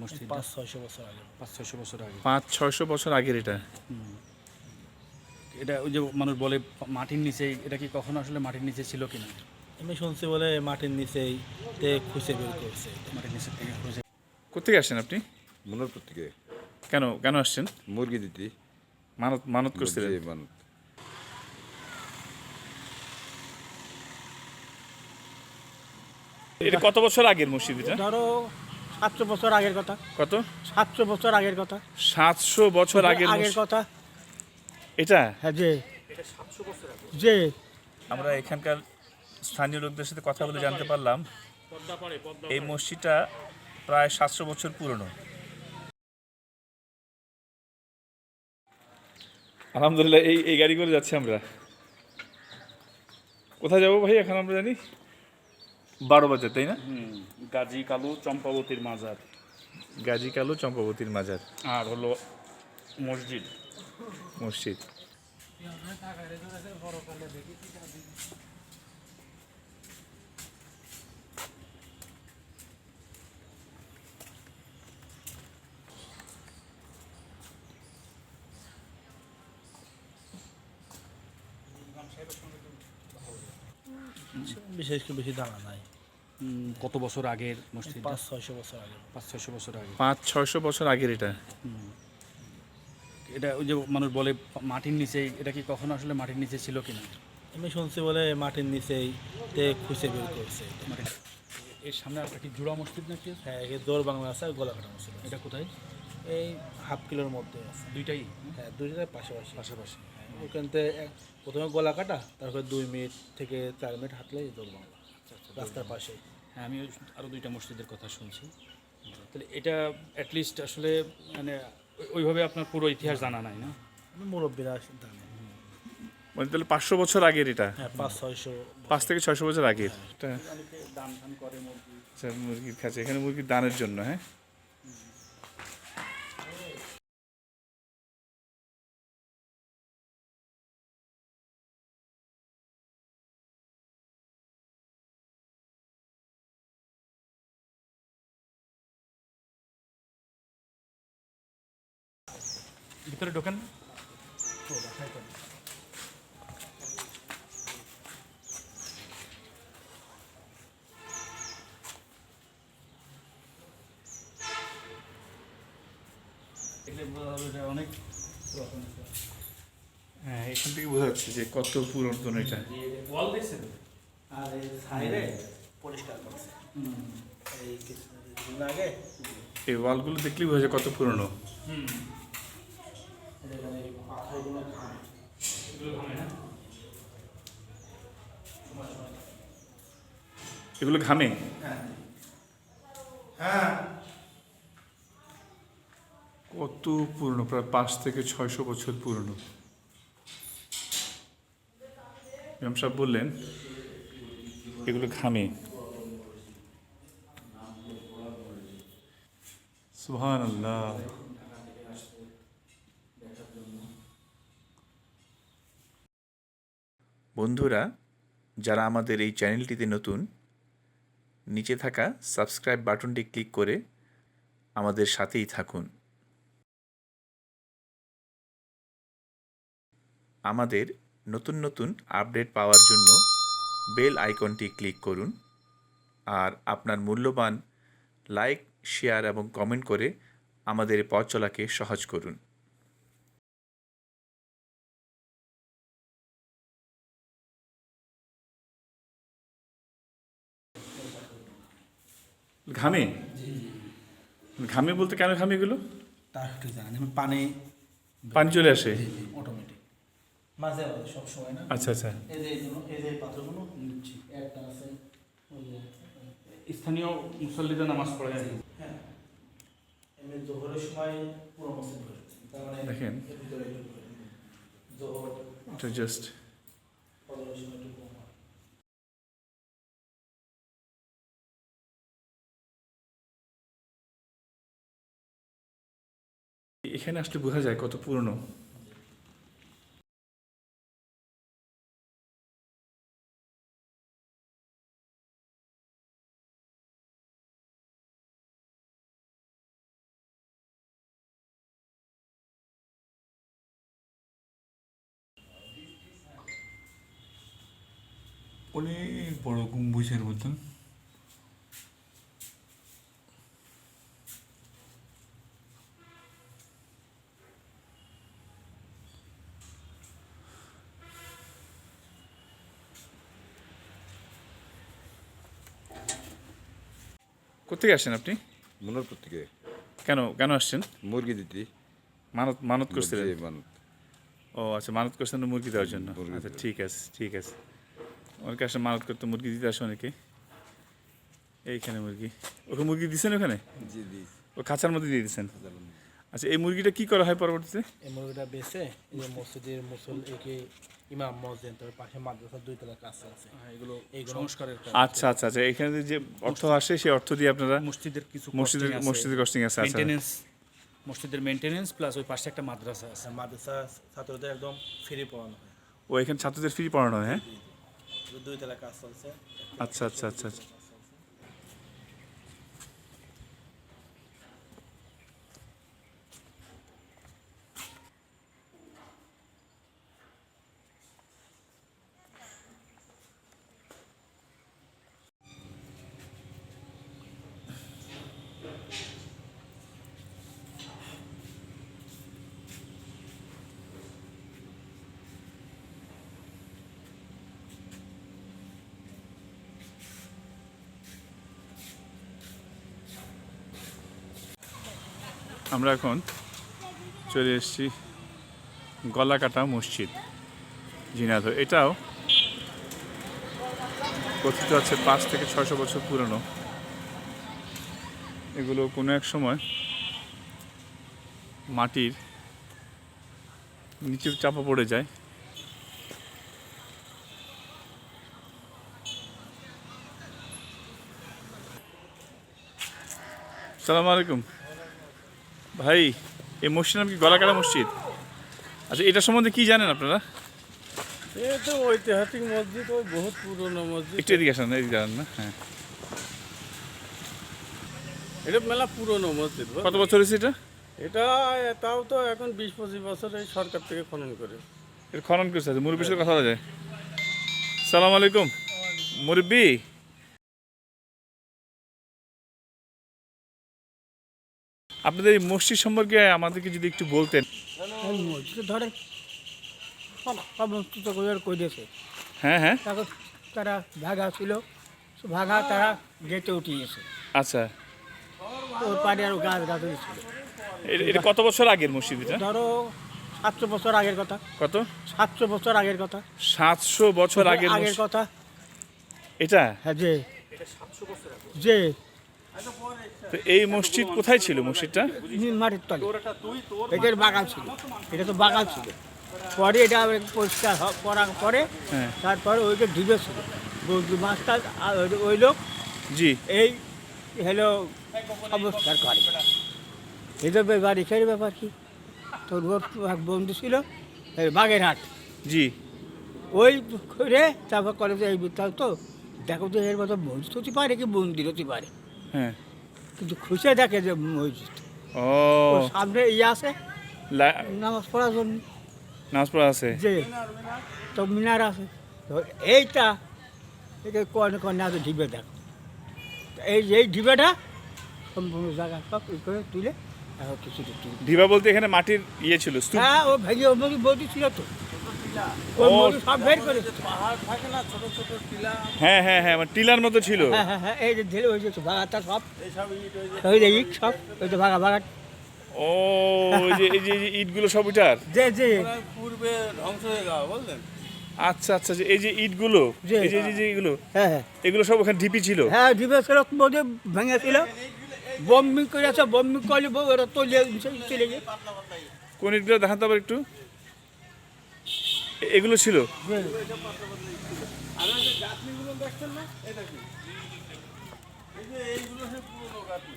মসজিদ পাঁচ ছয়শো বছর আগে। পাঁচ ছয়শো বছর আগে। পাঁচ ছয়শো বছর আগের এটা? এটা ওই যে মানুষ বলে মাটির নিচে এটা কি কখনো আসলে মাটির নিচে ছিল কিনা? আমি শুনছি বলে মাটির নিচেই তে খুঁজে বের করছে। মাটির নিচে থেকে খুঁজে। কোথেকে আসছেন আপনি? মনোরপুর থেকে। কেন কেন আসছেন? মুরগি দিতে। মানত মানত করছিলেন? মানত। এটা কত বছর আগের মসজিদ এটা? ধরো সাতশো বছর আগের কথা। কত? সাতশো বছর আগের কথা। সাতশো বছর আগের আগের কথা। এটা? হ্যাঁ যে যে আমরা এখানকার স্থানীয় লোকদের সাথে কথা বলে জানতে পারলাম। এই মসজিদটা প্রায় সাতশো বছর পুরনো। আলহামদুলিল্লাহ এই এই গাড়ি করে যাচ্ছি আমরা। কোথায় যাব ভাই এখন আমরা জানি? বারো বাজার তাই না? গাজী কালু চম্পাবতীর মাজার। গাজী কালু চম্পাবতীর মাজার। আর হলো মসজিদ। মসজিদ। বিশেষ করে বেশি দাঁড়া নাই। কত বছর আগের মসজিদ পাঁচ ছয়শো বছর আগে পাঁচ ছয়শো বছর আগে। পাঁচ ছয়শো বছর আগের এটা? এটা ওই যে মানুষ বলে মাটির নিচে এটা কি কখনো আসলে মাটির নিচে ছিল কিনা? আমি শুনছি বলে মাটির নিচেই তে খুঁজে বের করছে। মাটির এর সামনে একটা কি জোড়া মসজিদ নাকি হ্যাঁ এই দৌড় বাংলা আছে আর গোলাঘাটা মসজিদ এটা কোথায়? এই হাফ কিলোর মধ্যে আছে। দুইটাই? হ্যাঁ দুইটার পাশাপাশি। পাশাপাশি। ওখান থেকে প্রথমে গলা কাটা তারপরে দুই মিনিট থেকে চার মিনিট হাঁটলেই দৌড় বাংলা। রাস্তার পাশে। হ্যাঁ আমি আরও দুইটা মসজিদের কথা শুনছি। তাহলে এটা অ্যাটলিস্ট আসলে মানে ওইভাবে আপনার পুরো ইতিহাস জানা নাই না? মুরব্বীরা জানে। মানে তাহলে পাঁচশো বছর আগের এটা? হ্যাঁ পাঁচ ছয়শো পাঁচ থেকে ছয়শো বছর আগের। দান দান করে মুরগি। আচ্ছা মুরগির খাচ্ছে। এখানে মুরগির দানের জন্য হ্যাঁ? ভিতরে ঢোকেন। বোঝা যাবে যে অনেক হ্যাঁ এখান থেকে বোঝা যাচ্ছে যে কত পুরাতন এটা। দেখছেন? আর এই সাইডে পরিষ্কার করছে। এই কিছুদিন আগে। এই ওয়ালগুলো দেখলেই বোঝা যায় কত পুরনো। এখানে এগুলো ভাঙে না? এগুলো ঘামে? হ্যাঁ। কত পুরনো প্রায় পাঁচ থেকে ছয়শো বছর পুরনো। ইমাম সাহেব বললেন এগুলো ঘামে। সুহান আল্লাহ বন্ধুরা, যারা আমাদের এই চ্যানেলটিতে নতুন, নিচে থাকা সাবস্ক্রাইব বাটনটি ক্লিক করে আমাদের সাথেই থাকুন। আমাদের নতুন নতুন আপডেট পাওয়ার জন্য বেল আইকনটি ক্লিক করুন আর আপনার মূল্যবান লাইক, শেয়ার এবং কমেন্ট করে আমাদের পথ চলাকে সহজ করুন। ঘামে? ঘামে বলতে কেন ঘামে এগুলো তার ঠিক পানি পানি চলে আসে। অটোমেটিক মাঝে মাঝে সব সময় না? আচ্ছা আচ্ছা। এই যে এইগুলো এই যে পাথরগুলো নিচ্ছি একটা আছে স্থানীয় মুসল্লিদের নামাজ পড়ে। হ্যাঁ। এমনি জোহরের সময় পুরো মসজিদ ভরে তার মানে দেখেন। জোহর এটা জাস্ট এখানে আসলে বোঝা যায় কত পুরনো। অনেক বড় গম্বুজের মতন। কোথেকে আসেন আপনি? মনোরপুর থেকে কেন কেন আসছেন? মুরগি দিতে। মানত মানত করছিলেন? মানত। ও আচ্ছা মানত করছেন মুরগি দেওয়ার জন্য? আচ্ছা ঠিক আছে ঠিক আছে। অনেকে আসে মানত করতে মুরগি দিতে আসে অনেকে। এইখানে মুরগি। ওকে মুরগি দিছেন ওখানে? জি জি ও খাঁচার মধ্যে দিয়ে দিচ্ছেন আচ্ছা এই মুরগিটা কি করা হয় পরবর্তীতে? এই মুরগিটা বেছে এই মসজিদের মুসল একে ইমাম মসজিদ তার পাশে মাদ্রাসা দুই তলা কাজ আছে। হ্যাঁ, এগুলো সংস্কারের কাজ। আচ্ছা আচ্ছা আচ্ছা এখানে যে অর্থ আসে সেই অর্থ দিয়ে আপনারা মসজিদের কিছু মসজিদের মসজিদের কস্টিং আছে আচ্ছা। মেনটেনেন্স মসজিদের মেনটেনেন্স প্লাস ওই পাশে একটা মাদ্রাসা আছে। মাদ্রাসা ছাত্রদের একদম ফ্রি পড়ানো হয়। ও এখানে ছাত্রদের ফ্রি পড়ানো হয় হ্যাঁ? দুই তলা কাজ চলছে। আচ্ছা আচ্ছা আচ্ছা আচ্ছা। আমরা এখন চলে এসেছি গলাকাটা মসজিদ ঝিনাইদহ এটাও কথিত আছে পাঁচ থেকে ছয়শো বছর পুরনো। এগুলো কোনো এক সময় মাটির নিচে চাপা পড়ে যায়। সালাম আলাইকুম। ভাই এই মসজিদ নাম কি গলাকাটা মসজিদ? আচ্ছা এটা সম্বন্ধে কি জানেন আপনারা? এটা তো ঐতিহাসিক মসজিদ ওই বহুত পুরনো মসজিদ। একটু এদিকে আসেন এদিকে জানেন না হ্যাঁ। এটা মেলা পুরনো মসজিদ? কত বছর হয়েছে এটা? এটা তাও তো এখন বিশ পঁচিশ বছর এই সরকার থেকে খনন করে। এটা খনন করছে মুরব্বীর সাথে কথা বলা। যায় সালাম আলাইকুম। মুরব্বী আপনাদের এই মসজিদ সম্পর্কে আমাদেরকে যদি একটু বলতেন। দিয়েছে? হ্যাঁ হ্যাঁ। তারা ভাগা ছিল ভাগা তারা গেটে উঠিয়েছে। আচ্ছা। ওর পাড়ে আরও গাছ গাছ ছিল। এটা কত বছর আগের মসজিদ এটা? ধরো সাতশো বছর আগের কথা। কত? সাতশো বছর আগের কথা। সাতশো বছর আগের আগের কথা। এটা? হ্যাঁ যে। যে। তো এই মসজিদ কোথায় ছিল মসজিদটা? মাটির তলে। এটার বাগান ছিল। এটা তো বাগান ছিল। পরে এটা পরিষ্কার করার পরে হ্যাঁ। তারপরে ওইটা ঢিবে ছিল। মাস্টার আর ওই- লোক জি। এই হলো সংস্কার করে এদের ব্যাপার এখানে ব্যাপার কি? তোর এক বন্ধু ছিল এই বাগেরহাট। জি। ওই করে তারপর করে এই তো দেখো তো এর মতো মসজিদ হতে পারে কি মন্দির হতে পারে? হ্যাঁ। কিন্তু খুশি দেখে যে মসজিদ। ও। সামনে ইয়ে আছে। নামাজ পড়ার জন্য। নামাজ পড়া আছে? যে তো মিনার আছে। এইটা এটা কনে কনে আছে ঢিবে দেখো। এই যে এই ঢিবেটা সম্পূর্ণ জায়গা সব ই করে তুলে কিছু ঢিবা বলতে এখানে মাটির ইয়ে ছিল হ্যাঁ ও ভেঙে ও বৌদি ছিল তো। হ্যাঁ হ্যাঁ হ্যাঁ মানে টিলার মতো ছিল। হ্যাঁ হ্যাঁ হ্যাঁ এই যে ঢেলে হয়ে ভাগাটা সব। ইট ওই যে ইট সব ওই যে ভাগা ভাগা ও এই যে এই যে যে ইটগুলো সব ওইটার? যে যে। প্রায় পূর্বে ধ্বংস হয়ে যাওয়া বুঝলেন আচ্ছা আচ্ছা যে এই যে ইটগুলো। এই যে যে এগুলো হ্যাঁ হ্যাঁ। এগুলো সব ওখানে ঢিপি ছিল? হ্যাঁ ছিল বম্বিং করেছে বম্বিং করলে বউ ওরা চলে গিয়ে। কোন ইটগুলো দেখাতে আবার একটু। এগুলো ছিল? আর ওই যে গাঁথনিগুলো দেখছেন না এটা কি এই যে এইগুলো সে পুরনো গাঁথনি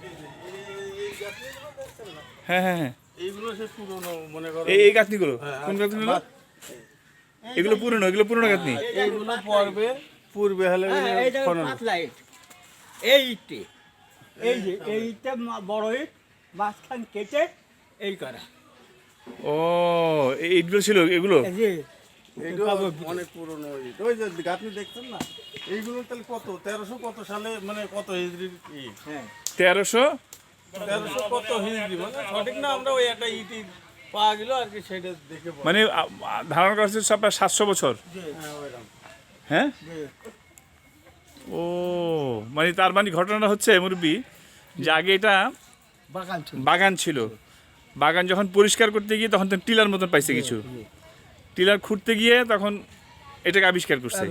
এই যে এই- এই গাঁথনিগুলো দেখছেন না হ্যাঁ হ্যাঁ হ্যাঁ। এইগুলো সে পুরনো মনে করো এই এই গাঁথনিগুলো? কোন গাঁথনিগুলো এগুলো পুরনো এগুলো পুরনো গাঁথনি? এইগুলো পর্বে পূর্বে হলে এই ইটটি এই যে এই ইটটা মা- বড় ইট মাঝখান কেটে এই করা। ও এই ইটগুলো ছিল এগুলো? এইগুলো অনেক পুরনো ওই যে দেখছেন না? এইগুলো তাহলে কত? তেরোশো কত সালে মানে কত হিজড়ির ইট হ্যাঁ। তেরোশো? তেরোশো কত হিজড়ি মানে সঠিক না আমরা ওই একটা ইট পাওয়া গেল আর কি সেটা দেখে মানে ধারণা করা হচ্ছে প্রায় সাতশো বছর। হ্যাঁ হ্যাঁ? ও মানে তার মানে ঘটনাটা হচ্ছে মুরব্বী যে আগে এটা বাগান ছিল। বাগান যখন পরিষ্কার করতে গিয়ে তখন টিলার মতন পাইছে কিছু। টিলার খুঁড়তে গিয়ে তখন এটাকে আবিষ্কার করছে।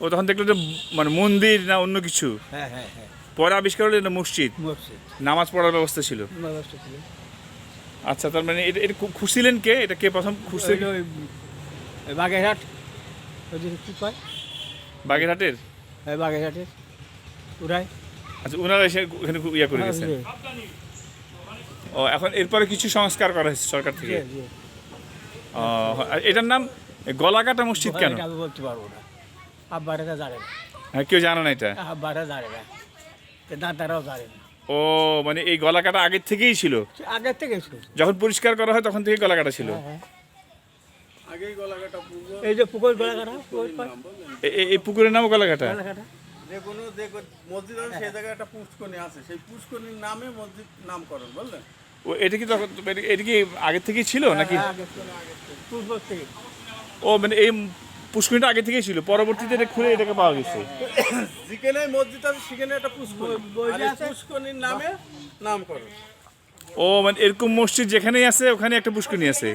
ও তখন দেখল যে মানে মন্দির না অন্য কিছু। হ্যাঁ হ্যাঁ হ্যাঁ। পরে আবিষ্কার হলো এটা মসজিদ। নামাজ পড়ার ব্যবস্থা ছিল। আচ্ছা তার মানে এটা এটা খুঁজছিলেন কে? এটা কে প্রথম খুঁজছে ওই যে ওই ওই বাগেরহাট বাগেরহাটের? বাগেরহাটের। উড়াই। আচ্ছা ওনারা এসে ওখানে ইয়ে করে গেছেন। ও এখন এরপরে কিছু সংস্কার করা হয়েছে সরকার থেকে? ও, আর এটার নাম গলাকাটা মসজিদ কেন? আমি বলতে পারব না। আব্বারা জানে না। হ্যাঁ কেউ জানে না এটা? আব্বারা জানে না। দাদারাও জানে না। ও মানে এই গলাকাটা আগের থেকেই ছিল? আগের থেকে ছিল। যখন পরিষ্কার করা হয় তখন থেকে গলাকাটা ছিল? হ্যাঁ। আগেই গলাকাটা পূর্ব এই যে পুকুর গলা কাটা এই পুকুরের নামও গলাকাটা? গলা কাটা যে কোনো যে মসজিদ আছে সেই জায়গায় একটা পুষ্করণী আছে। সেই পুষ্করণীর নামে মসজিদ নামকরণ বুঝলেন? ও এটা কি তখন এটা- এটা কি আগের থেকেই ছিল নাকি? হ্যাঁ, পূর্ব থেকে। ও মানে এই পুষ্করিটা আগে থেকেই ছিল পরবর্তীতে এটা খুলে এটাকে পাওয়া গেছে। যেখানে মসজিদ আছে সেখানে একটা পুষ্করণীর নামে নামকরণ। ও মানে এরকম মসজিদ যেখানেই আছে ওখানে একটা পুষ্করিণী আছে।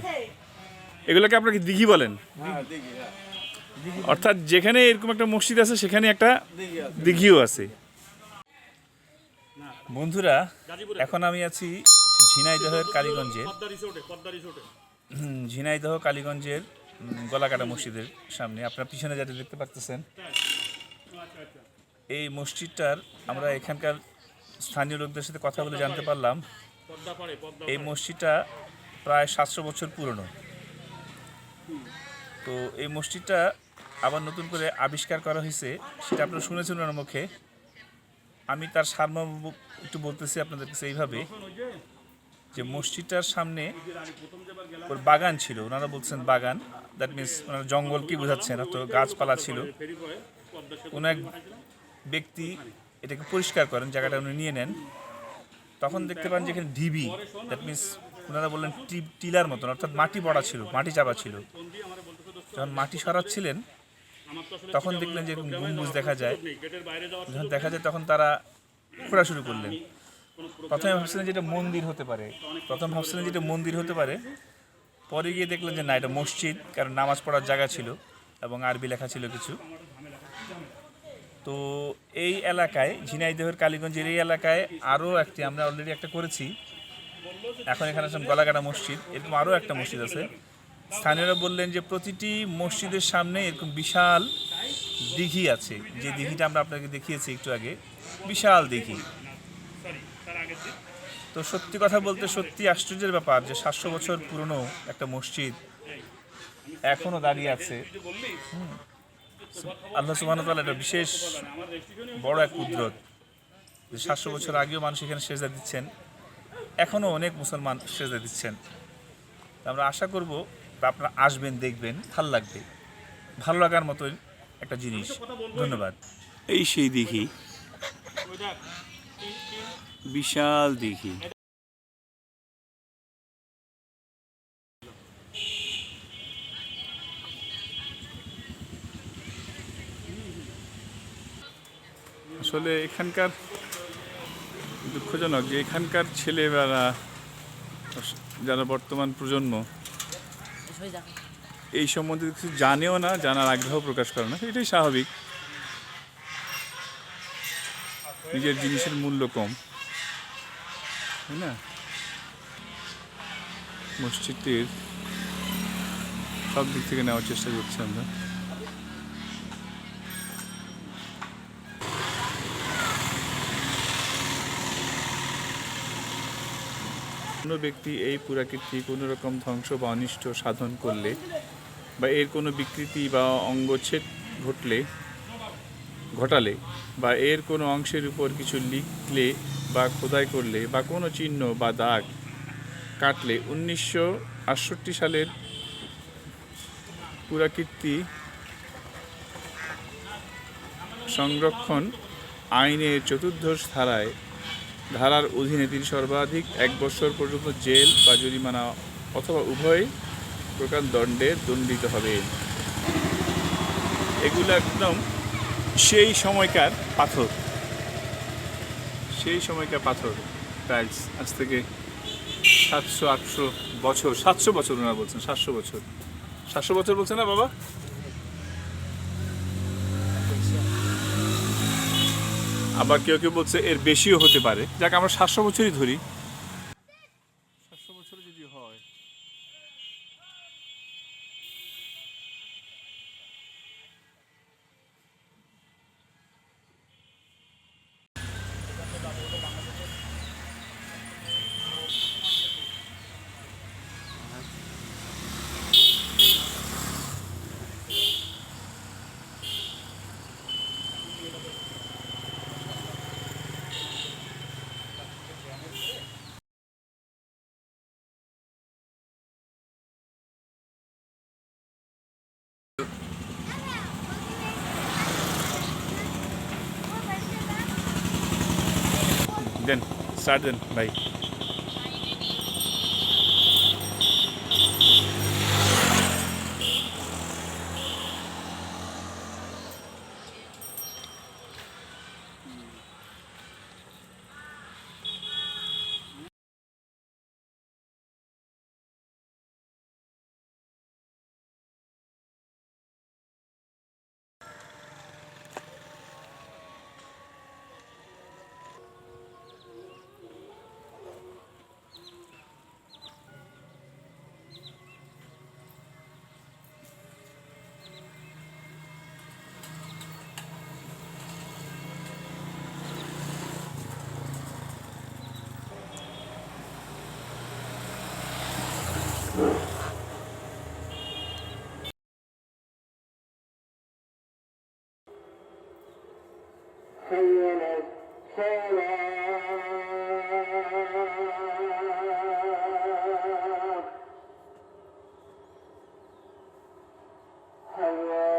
এগুলোকে আপনাকে দিঘি বলেন? হ্যাঁ হ্যাঁ। অর্থাৎ যেখানে এরকম একটা মসজিদ আছে সেখানে একটা দিঘিও আছে। বন্ধুরা এখন আমি আছি ঝিনাইদহের কালীগঞ্জের ঝিনাইদহ কালীগঞ্জের গলাকাটা মসজিদের সামনে। আপনার পিছনে যেটা দেখতে পাচ্ছেন এই মসজিদটার আমরা এখানকার স্থানীয় লোকদের সাথে কথা বলে জানতে পারলাম। এই মসজিদটা প্রায় সাতশো বছর পুরনো। তো এই মসজিদটা আবার নতুন করে আবিষ্কার করা হয়েছে সেটা আপনারা শুনেছেন ওনার মুখে। আমি তার সারমর্ম একটু বলতেছি আপনাদের কাছে এইভাবে। যে মসজিদটার সামনে ওর বাগান ছিল। ওনারা বলছেন বাগান। দ্যাট মিনস ওনারা জঙ্গল কি বোঝাচ্ছেন তো গাছপালা ছিল। কোনো এক ব্যক্তি এটাকে পরিষ্কার করেন, জায়গাটা উনি নিয়ে নেন। তখন দেখতে পান যে এখানে ঢিবি। দ্যাট মিনস ওনারা বললেন টিলার মতন, অর্থাৎ মাটি পড়া ছিল, মাটি চাপা ছিল। যখন মাটি সরাচ্ছিলেন, তখন দেখলেন যে গম্বুজ দেখা যায়। যখন দেখা যায়, তখন তারা খোঁড়া শুরু করলেন। প্রথমে ভাবছিলেন যে এটা মন্দির হতে পারে। প্রথম ভাবছিলেন যে এটা মন্দির হতে পারে। পরে গিয়ে দেখলেন যে না, এটা মসজিদ, কারণ নামাজ পড়ার জায়গা ছিল এবং আরবি লেখা ছিল কিছু। তো এই এলাকায়, ঝিনাইদহের কালীগঞ্জের এই এলাকায় আরও একটি, আমরা অলরেডি একটা করেছি। এখন এখানে আছেন গলাকাটা মসজিদ। এরকম আরও একটা মসজিদ আছে। স্থানীয়রা বললেন যে প্রতিটি মসজিদের সামনে এরকম বিশাল দিঘি আছে। যে দিঘিটা আমরা আপনাকে দেখিয়েছি একটু আগে, বিশাল দিঘি। তো সত্যি কথা বলতে সত্যি আশ্চর্যের ব্যাপার যে সাতশো বছর পুরনো একটা মসজিদ এখনও দাঁড়িয়ে আছে। আল্লাহ সুবাহ একটা বিশেষ বড় এক কুদরত যে সাতশো বছর আগেও মানুষ এখানে সেজা দিচ্ছেন এখনও অনেক মুসলমান সেজা দিচ্ছেন। আমরা আশা করব আপনারা আসবেন, দেখবেন, ভালো লাগবে। ভালো লাগার মতোই একটা জিনিস। ধন্যবাদ। এই সেই দিঘি। বিশাল দিঘি আসলে এখানকার দুঃখজনক যে এখানকার ছেলেবেলা, যারা বর্তমান প্রজন্ম, এই সম্বন্ধে কিছু জানেও না, জানার আগ্রহ প্রকাশ করে না। এটাই স্বাভাবিক। নিজের জিনিসের মূল্য কম। তাই না? মসজিদটির সব দিক থেকে নেওয়ার চেষ্টা করছি আমরা। কোনো ব্যক্তি এই পুরাকীর্তি কোনো রকম ধ্বংস বা অনিষ্ট সাধন করলে বা এর কোনো বিকৃতি বা অঙ্গচ্ছেদ ঘটলে ঘটালে বা এর কোনো অংশের উপর কিছু লিখলে বা খোদাই করলে বা কোনো চিহ্ন বা দাগ কাটলে উনিশশো আটষট্টি সালের পুরাকীর্তি সংরক্ষণ আইনের চতুর্থ ধারায় ধারার অধীনে তিনি সর্বাধিক এক বছর পর্যন্ত জেল বা জরিমানা অথবা উভয় প্রকার দণ্ডে দণ্ডিত হবে এগুলো একদম সেই সময়কার পাথর। সেই সময়কার পাথর। টাইলস আজ থেকে সাতশো, আটশো বছর, সাতশো বছর ওনারা বলছেন, সাতশো বছর। সাতশো বছর বলছে না বাবা? আবার কেউ কেউ বলছে এর বেশিও হতে পারে। যাকে, আমরা সাতশো বছরই ধরি। দেন স্টার্ট দেন ভাই السلام